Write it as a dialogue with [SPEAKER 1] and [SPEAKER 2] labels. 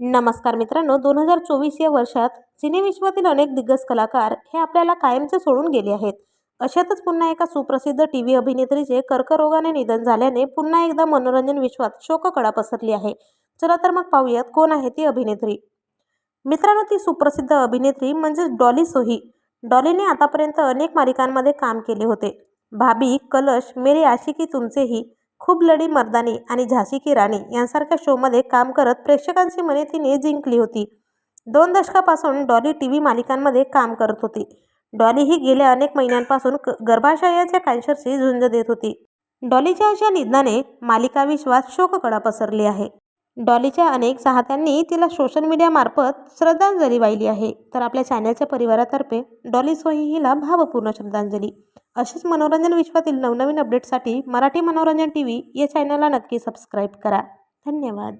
[SPEAKER 1] नमस्कार मित्रांनो दोन हजार चोवीस या वर्षात सिनेविश्वातील अनेक दिग्गज कलाकार हे आपल्याला कायमचे सोडून गेले आहेत. अशातच पुन्हा एका सुप्रसिद्ध टी व्ही अभिनेत्रीचे कर्करोगाने निधन झाल्याने पुन्हा एकदा मनोरंजन विश्वात शोककळा पसरली आहे. चला तर मग पाहूयात कोण आहे ती अभिनेत्री. मित्रांनो ती सुप्रसिद्ध अभिनेत्री म्हणजेच डॉली सोही. डॉलीने आतापर्यंत अनेक मालिकांमध्ये काम केले होते. भाभी कलश मेरे आशिकी तुमचेही खूप लडी मर्दानी आणि झाशी की राणी यांसारख्या शोमध्ये काम करत प्रेक्षकांची मने तिने जिंकली होती. दोन दशकापासून डॉली टी व्ही मालिकांमध्ये काम करत होती. डॉली ही गेल्या अनेक महिन्यांपासून क गर्भाशयाच्या कॅन्सरशी झुंज देत होती. डॉलीच्या अशा निधनाने मालिका विश्वात शोककळा पसरली आहे. डॉलीच्या अनेक चाहत्यांनी तिला सोशल मीडियामार्फत श्रद्धांजली वाहिली आहे. तर आपल्या चॅनलच्या परिवारातर्फे डॉली सोही हिला भावपूर्ण श्रद्धांजली. अशीच मनोरंजन विश्वातील नवनवीन अपडेटसाठी मराठी मनोरंजन टी व्ही या चॅनलला नक्की सबस्क्राईब करा. धन्यवाद.